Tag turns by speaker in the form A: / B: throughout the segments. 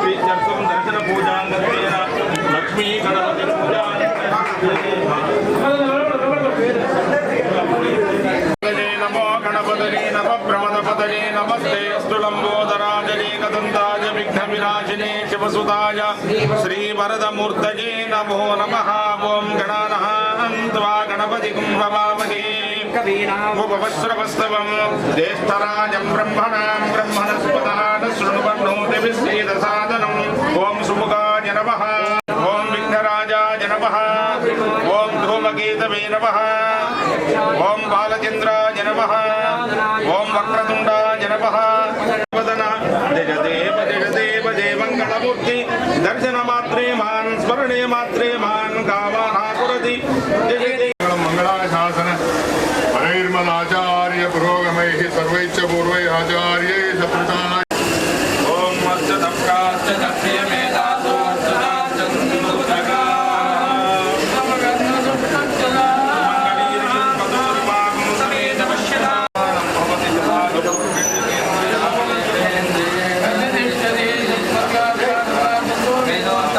A: ప్రీత్యర్థం దర్శన పూజాం దర్శన లక్ష్మీ గణపతి పూజాం. నమో గణపతనే నమ ప్రమదపతనే నమస్తే. అస్తు లంబోదరాజనే కదంతాయ విఘ్న వినాశినే శివసుతాయ. శ్రీవరదమూర్తయే నమో నమ. ఓం గణానహాన్వా గణపతి కుంభవామహే मुखवस्त्रवस्तवम् ज्येष्ठराजम् ब्रह्मणाम् ब्रह्मणस्पदान शृण्वन्नोतिभिश्रीदसादनम् ॐ सुमुखाय नमः। ॐ विघ्नराजाय नमः। ॐ धूमकेतवे नमः। जय मङ्गलमूर्ति दर्शनमात्रे मान् स्मरणे मात्रे
B: मान् गावानाकुरति सर्वैः सर्वैश्च पूर्वैः आचार्यैः
A: सप्रधानाय ॐ मत्सदप्राश्च दक्षयमेधासो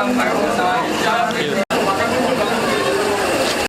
A: Thank you.